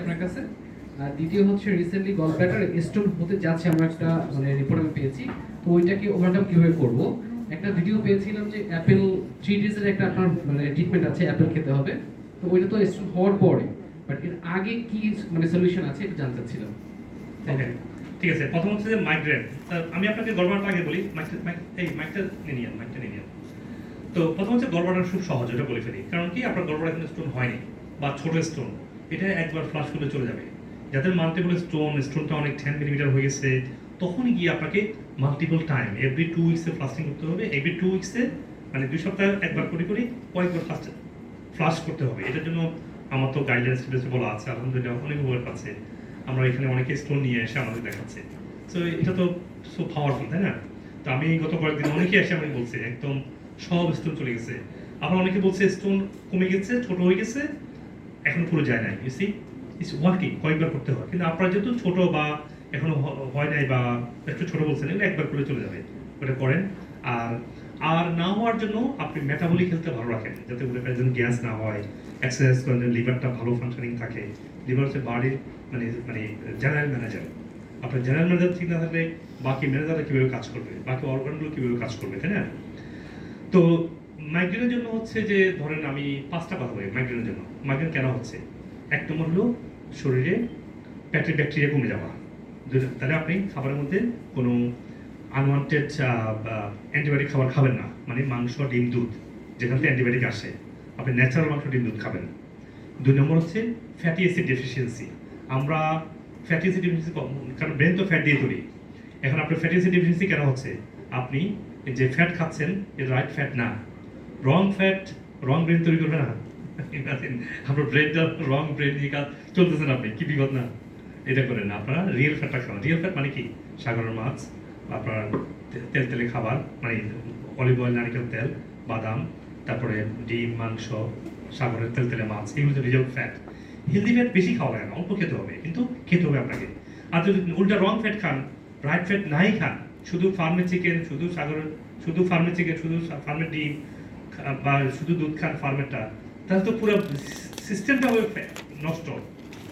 আপনার কাছে। আর দ্বিতীয় হচ্ছে রিসেন্টলি গল ব্ল্যাডার স্টোন হতে যাচ্ছে আমরা একটা মানে রিপোর্ট আমি পেয়েছি। তো ওইটাকে ওভারকাম কীভাবে করব? একটা ভিডিও পেয়েছিলাম যে অ্যাপেল থ্রি ডিজের একটা আপনার মানে ট্রিটমেন্ট আছে অ্যাপেল খেতে হবে। তো ওইটা তো স্টোন হওয়ার পরে বাট এর আগে কি মানে সলিউশন আছে এটা জানতে চাচ্ছিলাম। ঠিক আছে। প্রথম হচ্ছে যে মাইগ্রেন আমি আপনাকে গড়বাড়াটা আগে বলি এই মাইকটা নিয়ে নিন মাইকটা নিয়ে নিন তো প্রথম হচ্ছে গড়বাড়া খুব সহজ এটা বলে ফেলি। কারণ কি, আপনার গড়বাড়া কিন্তু স্টোন হয়নি, বা ছোট স্টোন এটা একবার ফ্লাশ করলে চলে যাবে। যাদের মাল্টিপল স্টোন স্টোনটা অনেক টেন মিলিমিটার হয়ে গেছে, তখনই গিয়ে আপনাকে মাল্টিপল টাইম এভরি টু উইক্সে ফ্লাস্টিং করতে হবে এভরি টু উইক্সে মানে দুই সপ্তাহে একবার করে করে কয়েকবার ফাস্ট ফ্লাশ করতে হবে। এটার জন্য আমার তো গাইডলাইন গাইডলাইন্স বলা আছে, আলহামদুলিল্লাহ অনেক উপকার পাচ্ছে আমরা এখানে অনেকে স্টোন নিয়ে এসে আমাদের দেখাচ্ছে। তো এটা তো সো পাওয়ারফুল তাই না? তো আমি গত কয়েকদিন অনেকে এসে আমাকে বলছে, একদম সব স্টোন চলে গেছে। আবার অনেকে বলছে স্টোন কমে গেছে, ছোট হয়ে গেছে এখন পুরো যায় নাই। ইউসি ইটস ওয়ার্কিং কয়েকবার করতে হয়। কিন্তু আপনারা যেহেতু ছোট বা এখনও হয় নাই বা একটু ছোট বলছেন, এগুলো একবার করে চলে যাবে। ওটা করেন। আর আর না হওয়ার জন্য আপনি মেটাবলিক হেলথটা ভালো রাখেন, যাতে করে যেন গ্যাস না হয় এক্সারসাইজ করেন, যেন লিভারটা ভালো ফাংশনিং থাকে। লিভার হচ্ছে বাড়ির মানে মানে জেনারেল ম্যানেজার আপনার জেনারেল ম্যানেজার ঠিক না থাকলে বাকি ম্যানেজাররা কীভাবে কাজ করবে? বাকি অর্গানগুলো কীভাবে কাজ করবে, তাই না? তো মাইগ্রেনের জন্য হচ্ছে যে, ধরেন আমি পাঁচটা কথা বলি মাইগ্রেনের জন্য। মাইগ্রেন কেন হচ্ছে? এক নম্বর হলো শরীরে প্যাটের ব্যাকটেরিয়া কমে যাওয়া। তাহলে আপনি খাবারের মধ্যে কোনো আনওয়ান্টেড অ্যান্টিবায়োটিক খাবার খাবেন না। মানে মাংস, ডিম, দুধ, যেখান থেকে অ্যান্টিবায়োটিক আসে। আপনি ন্যাচারাল মাংস, ডিম, দুধ খাবেন। দুই নম্বর হচ্ছে ফ্যাটি অ্যাসিড ডেফিসিয়েন্সি আমরা ফ্যাটি অ্যাসিড ডেফিসিয়েন্সি কারণ ব্রেন তো ফ্যাট দিয়ে তৈরি। এখন আপনার ফ্যাটি অ্যাসিড ডেফিসিয়েন্সি কেন হচ্ছে? আপনি যে ফ্যাট খাচ্ছেন এটা রাইট ফ্যাট না। রং ফ্যাট রং ব্রেন তৈরি করবে না? আপনার ব্রেনটা রং ব্রেন নিয়ে কাজ চলতেছেন আপনি, কি বিপদ না? এটা করেন আপনারা রিয়েল ফ্যাটটা খাবেন রিয়েল ফ্যাট মানে কি? সাগরের মাছ, আপনার তেল তেলে খাবার মানে অলিভ অয়েল নারিকেল তেল, বাদাম, তারপরে ডিম, মাংস, সাগরের তেল তেলে মাছ, এগুলো তো রিয়েল ফ্যাট হেলদি ফ্যাট বেশি খাওয়া লাগে না, অল্প খেতে হবে, কিন্তু খেতে হবে আপনাকে। আর যদি উল্টা রং ফ্যাট খান রাইট ফ্যাট নাই খান, শুধু ফার্মের চিকেন শুধু সাগরের, শুধু ফার্মের চিকেন শুধু ফার্মের ডিম বা শুধু দুধ খান ফার্মেরটা তাহলে তো পুরো সিস্টেমটা হবে নষ্ট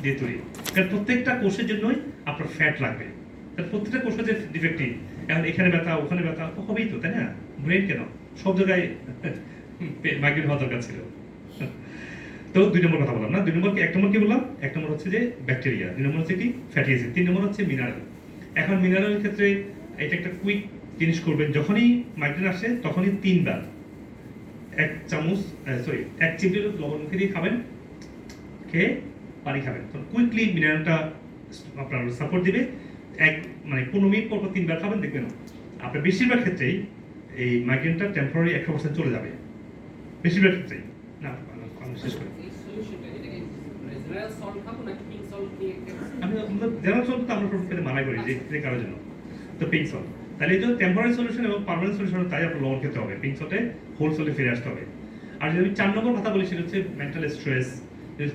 দিয়ে তৈরি। কারণ প্রত্যেকটা কোষের জন্যই আপনার ফ্যাট লাগবে। প্রত্যেকটা কোষের যে ডিফেক্টিভ এখন এখানে ব্যথা, ওখানে ব্যথা হবেই তো, তাই না? ব্রেন কেন? সব জায়গায় মাইগ্রেন হওয়া দরকার ছিল। তো দুই নম্বর কথা বললাম না? দুই নম্বর এক নম্বর কি বললাম? এক নম্বর হচ্ছে যে ব্যাকটেরিয়া দুই নম্বর হচ্ছে কি? ফ্যাটি অ্যাসিড তিন নম্বর হচ্ছে মিনারেল এখন মিনারেলের ক্ষেত্রে এটা একটা কুইক জিনিস করবেন, যখনই মাইগ্রেন আসে, তখনই তিনবার। এক চামচ সরি এক চিমটি লবণ মুখে দিয়ে খাবেন। খেয়ে পানি খাবেন। তো কুইকলি মিনারেলটা আপনার সাপোর্ট দিবে। এক মানে পনেরো মিনিট পর পর তিনবার খাবেন দেখবেন আপনার বেশিরভাগ ক্ষেত্রেই এই মাইগ্রেনটা টেম্পোরারি একশো পার্সেন্ট চলে যাবে। বেশিরভাগ ক্ষেত্রেই। না আমি শেষ করি। আমি জেনারেল সল্ট তো আমরা মানা করি যে যে কারোর জন্য। তো পিঙ্ক সল্ট তাহলে এই জন্য টেম্পোরারি সলিউশন এবং পার্মানেন্ট সলিউশন তাই আপনার লবণ খেতে হবে। পিঙ্ক সল্টে হোল সল্টে ফিরে আসতে হবে। আর যদি আমি চার নম্বর কথা বলি, সেটা হচ্ছে মেন্টাল স্ট্রেস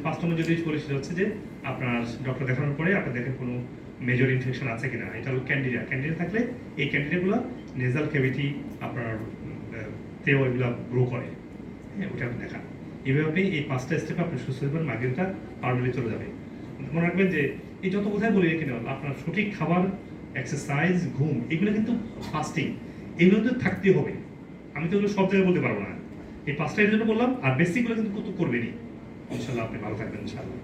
পাঁচ নম্বর যদি বলি, সেটা হচ্ছে যে আপনার ডক্টর দেখানোর পরে আপনার দেখেন কোনো মেজর ইনফেকশন আছে কিনা। এটা হলো ক্যান্ডিডিয়া ক্যান্ডিডিয়া থাকলে এই ক্যান্ডিডিয়াগুলো নেজাল ক্যাভিটি আপনার তেও এগুলো গ্রো করে। হ্যাঁ ওটা আপনি দেখান। এইভাবে আপনি এই পাঁচটা স্টেপে আপনি সুস্থ হবেন মাইগ্রেনটা পারমানেন্টলি চলে যাবে। মনে রাখবেন যে এই যত কোথায় বলি কিনা, আপনার সঠিক খাবার এক্সারসাইজ ঘুম, এগুলো কিন্তু ফাস্টিং এগুলো তো থাকতে হবে। আমি তো এগুলো সব জায়গায় বলতে পারব না। এই পাঁচটা জন্য বললাম, আর বেসিকগুলো কিন্তু করবেনই। ইনশাল্লাহ আপনি ভালো থাকবেন, ইনশাল্লাহ।